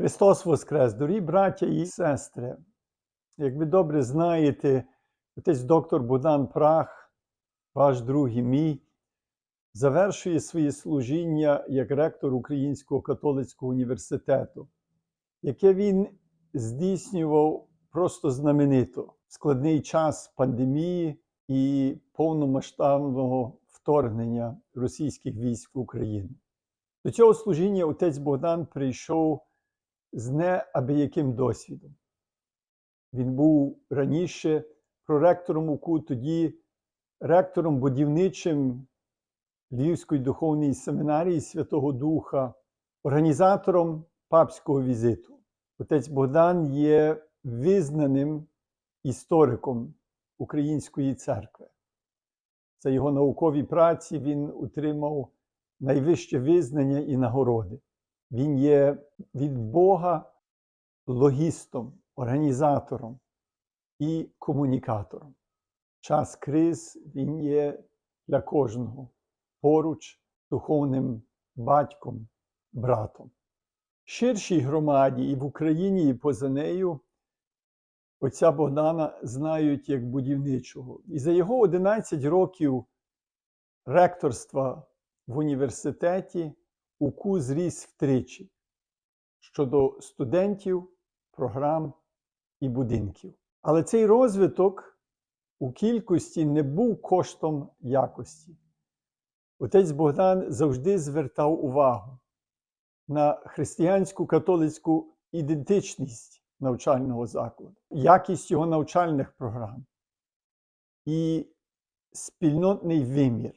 Христос Воскрес, дорогі браття і сестри. Як ви добре знаєте, отець доктор Богдан Прах, ваш друг і мій, завершує своє служіння як ректор Українського католицького університету, яке він здійснював просто знаменито в складний час пандемії і повномасштабного вторгнення російських військ в Україну. До цього служіння отець Богдан прийшов з неабияким досвідом. Він був раніше проректором УКУ, тоді ректором будівничим Львівської духовної семінарії Святого Духа, організатором папського візиту. Отець Богдан є визнаним істориком Української церкви. За його наукові праці він отримав найвище визнання і нагороди. Він є від Бога логістом, організатором і комунікатором. Час криз він є для кожного поруч духовним батьком, братом. Ширшій громаді і в Україні, і поза нею отця Богдана знають як будівничого. І за його 11 років ректорства в університеті УКУ зріс втричі щодо студентів, програм і будинків. Але цей розвиток у кількості не був коштом якості. Отець Богдан завжди звертав увагу на християнську католицьку ідентичність навчального закладу, якість його навчальних програм і спільнотний вимір,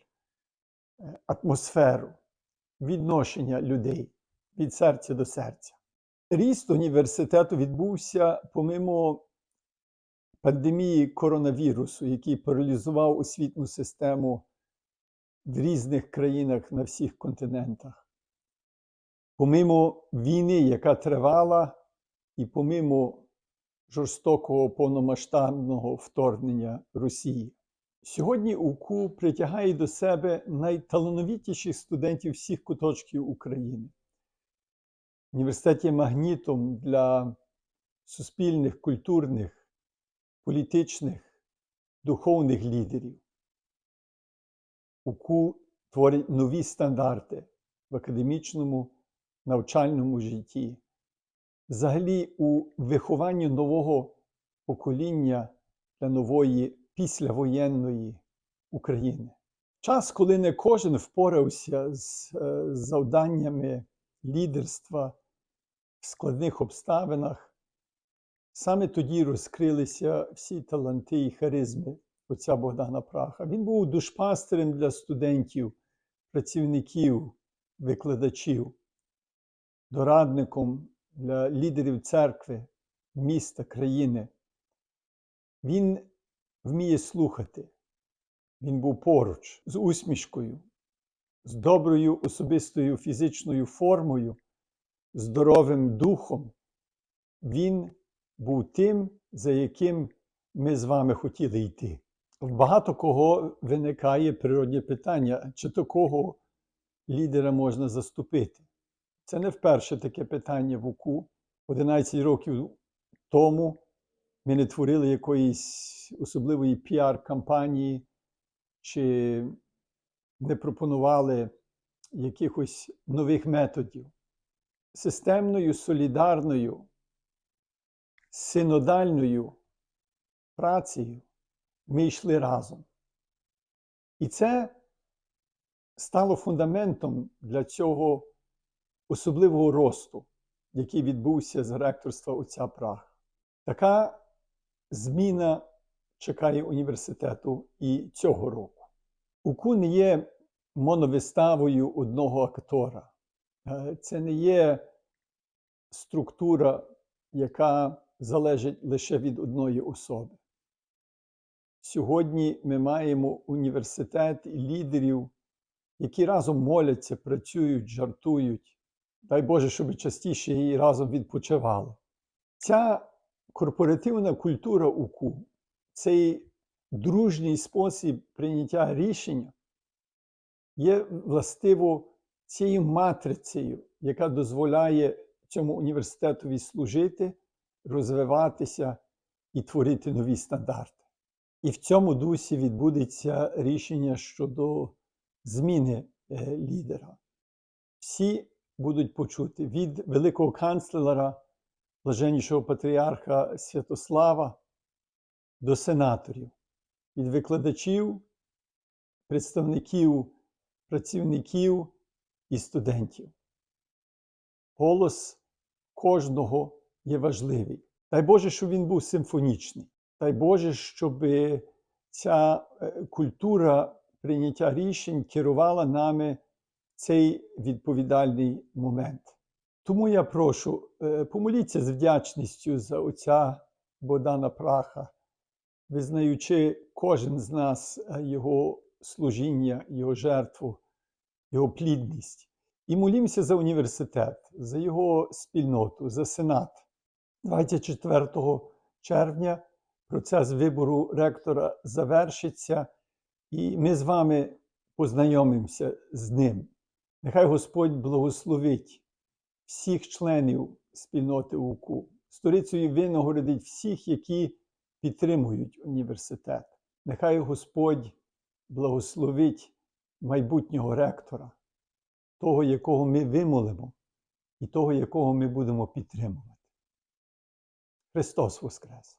е, атмосферу відношення людей від серця до серця. Ріст університету відбувся помимо пандемії коронавірусу, який паралізував освітню систему в різних країнах на всіх континентах. Помимо війни, яка тривала, і помимо жорстокого повномасштабного вторгнення Росії. Сьогодні УКУ притягає до себе найталановитіших студентів всіх куточків України. Університет є магнітом для суспільних, культурних, політичних, духовних лідерів. УКУ творить нові стандарти в академічному навчальному житті, взагалі у вихованні нового покоління для нової післявоєнної України. Час, коли не кожен впорався з е, завданнями лідерства в складних обставинах, саме тоді розкрилися всі таланти і харизми отця Богдана Праха. Він був душпастерем для студентів, працівників, викладачів, дорадником для лідерів церкви, міста, країни. Він вміє слухати. Він був поруч з усмішкою, з доброю особистою фізичною формою, здоровим духом. Він був тим, за яким ми з вами хотіли йти. В багато кого виникає природне питання, чи такого лідера можна заступити. Це не вперше таке питання в УКУ. 11 років тому ми не творили якоїсь особливої піар-кампанії, чи не пропонували якихось нових методів. Системною, солідарною, синодальною працею ми йшли разом. І це стало фундаментом для цього особливого росту, який відбувся з ректорства отця Прах. Така зміна чекає університету і цього року. УКУ не є моновиставою одного актора. Е, Це не є структура, яка залежить лише від одної особи. Сьогодні ми маємо університет і лідерів, які разом моляться, працюють, жартують. Дай Боже, щоб частіше і разом відпочивали. Ця корпоративна культура УКУ, цей дружній спосіб прийняття рішення є властиво цією матрицею, яка дозволяє цьому університетові служити, розвиватися і творити нові стандарти. І в цьому дусі відбудеться рішення щодо зміни е, лідера. Всі будуть почути від великого канцлера, блаженнішого патріарха Святослава до сенаторів, від викладачів, представників, працівників і студентів. Голос кожного є важливий. Дай Боже, щоб він був симфонічний. Дай Боже, щоб ця е, культура прийняття рішень керувала нами цей відповідальний момент. Тому я прошу, е, помоліться з вдячністю за отця Богдана Праха, визнаючи кожен з нас е, його служіння, його жертву, його плідність. І молімося за університет, за його спільноту, за сенат. 24 червня процес вибору ректора завершиться, і ми з вами познайомимося з ним. Нехай Господь благословить всіх членів спільноти УКУ, сторицею винагородить всіх, які підтримують університет. Нехай Господь благословить майбутнього ректора, того, якого ми вимолимо, і того, якого ми будемо підтримувати. Христос Воскрес!